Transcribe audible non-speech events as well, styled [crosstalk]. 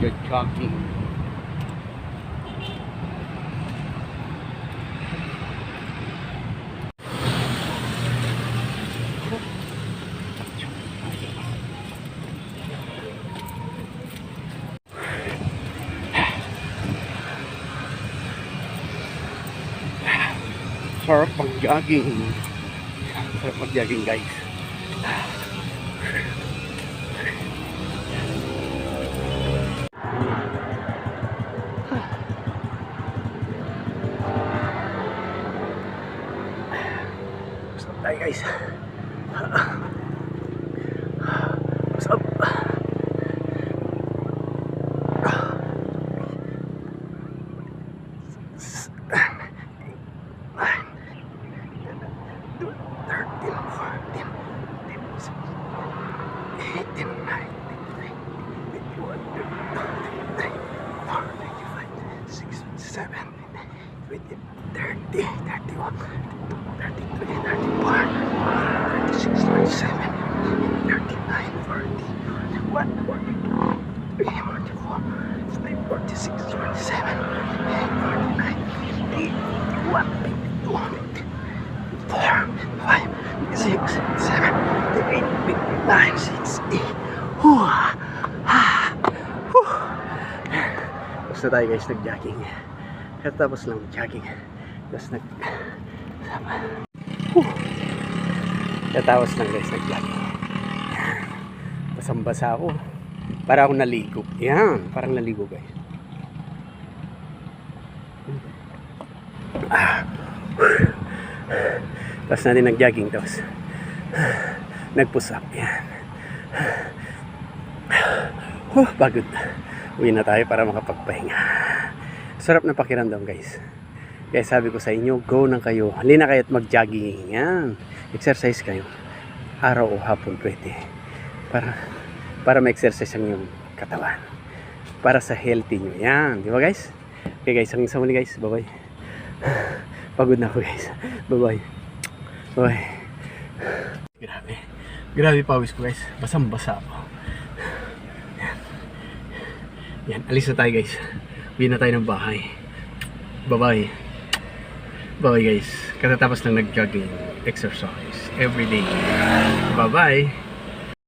Good talking. sarap mag-jogging. Sarap mag-jogging guys. Tayo guys. Fifteen, sixteen, eighteen, nineteen, 30, 31, 32, 33, 36, 37, 39, 40, 41, 42, 43, 44, 45, 46, 47, 49, 50, 51, 52, 54, 5, 6, 7, 8, 9, 6, 8. Basta tayo guys, nag-jacking. Katapos lang jogging. Tapos nag... Sama. Whew. Katapos lang guys nag-jogging. Basang-basa ako. Para ako naligo. Yan. Parang naligo guys. Ah. Tapos natin nag-jogging tapos nag-push up. Yan. Huh, pagod. Uwi na tayo para makapagpahinga. Sarap na pakiramdam guys. Kaya sabi ko sa inyo, go na kayo. Halina kayo at mag-jogging. Yan. Exercise kayo. Araw o hapon pwede. Para para ma-exercise ang inyong katawan. Para sa healthy nyo. Yan. Di ba guys? Okay guys, hanggang sa muli guys. Bye-bye. [sighs] Pagod na ako guys. Bye-bye. Bye. Grabe. Grabe pawis ko guys. Basang-basa ako. Yan. Yan. Alis na tayo guys. Uwi na tayo ng bahay. Bye-bye. Bye guys. Katatapos lang nag-jogging exercise every day. Bye-bye.